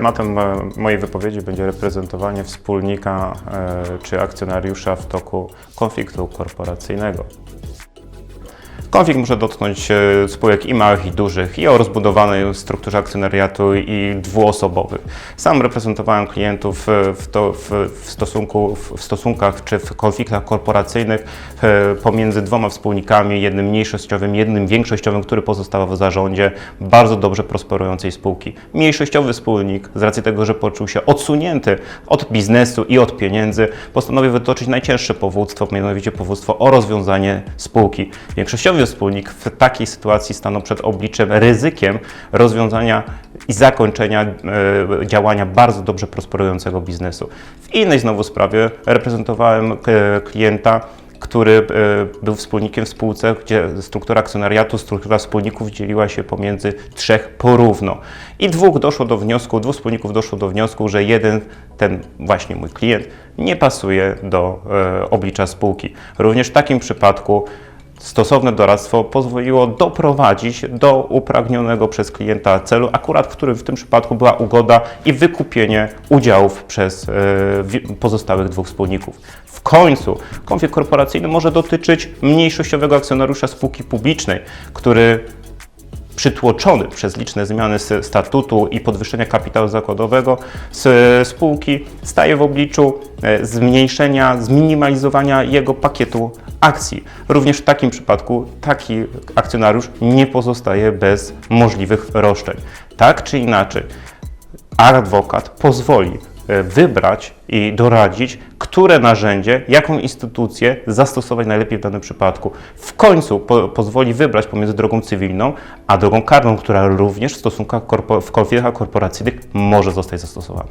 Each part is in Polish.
Tematem e, mojej wypowiedzi będzie reprezentowanie wspólnika e, czy akcjonariusza w toku konfliktu korporacyjnego. Konflikt może dotknąć e, spółek i małych, i dużych, i o rozbudowanej strukturze akcjonariatu, i dwuosobowych. Sam reprezentowałem klientów e, w, to, w, w, stosunku, w stosunkach czy w konfliktach korporacyjnych e, pomiędzy dwoma wspólnikami, jednym mniejszościowym, jednym większościowym, który pozostawał w zarządzie bardzo dobrze prosperującej spółki. Mniejszościowy wspólnik, z racji tego, że poczuł się odsunięty od biznesu i od pieniędzy, postanowił wytoczyć najcięższe powództwo, mianowicie powództwo o rozwiązanie spółki. Większościowy wspólnik w takiej sytuacji stanął przed obliczem, ryzykiem rozwiązania i zakończenia e, działania bardzo dobrze prosperującego biznesu. W innej znowu sprawie reprezentowałem e, klienta, który e, był wspólnikiem w spółce, gdzie struktura akcjonariatu, struktura wspólników dzieliła się pomiędzy trzech porówno. I dwóch doszło do wniosku, dwóch wspólników doszło do wniosku, że jeden, ten właśnie mój klient, nie pasuje do oblicza spółki. Również w takim przypadku Stosowne doradztwo pozwoliło doprowadzić do upragnionego przez klienta celu, akurat którym w tym przypadku była ugoda i wykupienie udziałów przez e, pozostałych dwóch wspólników. W końcu konflikt korporacyjny może dotyczyć mniejszościowego akcjonariusza spółki publicznej, który przytłoczony przez liczne zmiany statutu i podwyższenia kapitału zakładowego z spółki staje w obliczu e, zmniejszenia, zminimalizowania jego pakietu akcji. Również w takim przypadku taki akcjonariusz nie pozostaje bez możliwych roszczeń. Tak czy inaczej, adwokat pozwoli e, wybrać i doradzić, które narzędzie, jaką instytucję zastosować najlepiej w danym przypadku. W końcu po, pozwoli wybrać pomiędzy drogą cywilną a drogą karną, która również w stosunkach korpo, w konfliktach korporacyjnych może zostać zastosowana.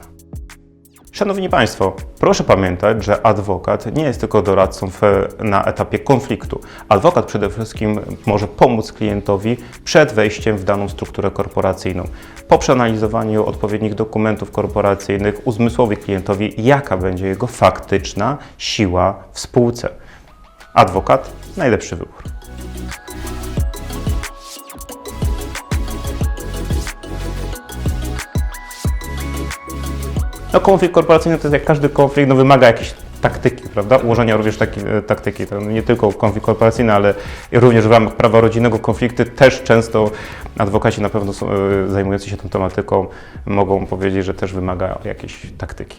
Szanowni Państwo, proszę pamiętać, że adwokat nie jest tylko doradcą w, na etapie konfliktu. Adwokat przede wszystkim może pomóc klientowi przed wejściem w daną strukturę korporacyjną. Po przeanalizowaniu odpowiednich dokumentów korporacyjnych uzmysłowi klientowi, jaka będzie jego faktyczna siła w spółce. Adwokat najlepszy wybór. No konflikt korporacyjny to jest jak każdy konflikt, no wymaga jakiejś taktyki, prawda? Ułożenia również takiej taktyki. Nie tylko konflikt korporacyjny, ale również w ramach prawa rodzinnego konflikty też często adwokaci na pewno są, e, zajmujący się tą tematyką mogą powiedzieć, że też wymaga jakiejś taktyki.